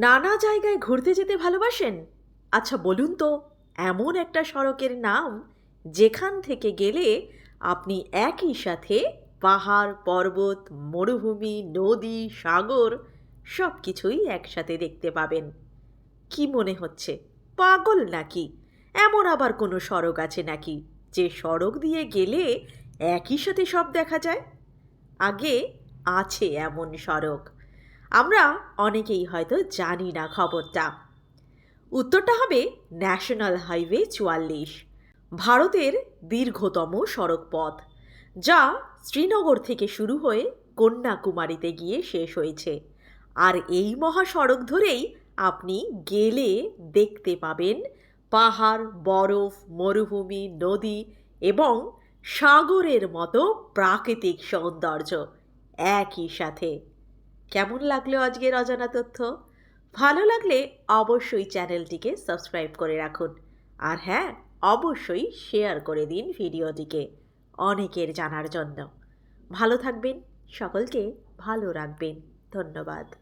নানা জায়গায় ঘুরতে যেতে ভালোবাসেন? আচ্ছা বলুন তো, এমন একটা সড়কের নাম যেখান থেকে গেলে আপনি একই সাথে পাহাড়, পর্বত, মরুভূমি, নদী, সাগর সব কিছুই একসাথে দেখতে পাবেন। কি মনে হচ্ছে, পাগল নাকি? এমন আবার কোনো সড়ক আছে নাকি যে সড়ক দিয়ে গেলে একই সাথে সব দেখা যায়? আগে আছে এমন সড়ক। আমরা অনেকেই হয়তো জানি না খবরটা। উত্তরটা হবে ন্যাশনাল হাইওয়ে চুয়াল্লিশ, ভারতের দীর্ঘতম সড়ক পথ যা শ্রীনগর থেকে শুরু হয়ে কন্যাকুমারীতে গিয়ে শেষ হয়েছে। আর এই মহাসড়ক ধরেই আপনি গেলে দেখতে পাবেন পাহাড়, বরফ, মরুভূমি, নদী এবং সাগরের মতো প্রাকৃতিক সৌন্দর্য একই সাথে। কেমন লাগল আজকের অজানা তথ্য? ভালো লাগলে অবশ্যই চ্যানেলটিকে সাবস্ক্রাইব করে রাখুন। আর হ্যাঁ অবশ্যই শেয়ার করে দিন ভিডিওটিকে অনেকের জানার জন্য। ভালো থাকবেন, সকলকে ভালো রাখবেন। ধন্যবাদ।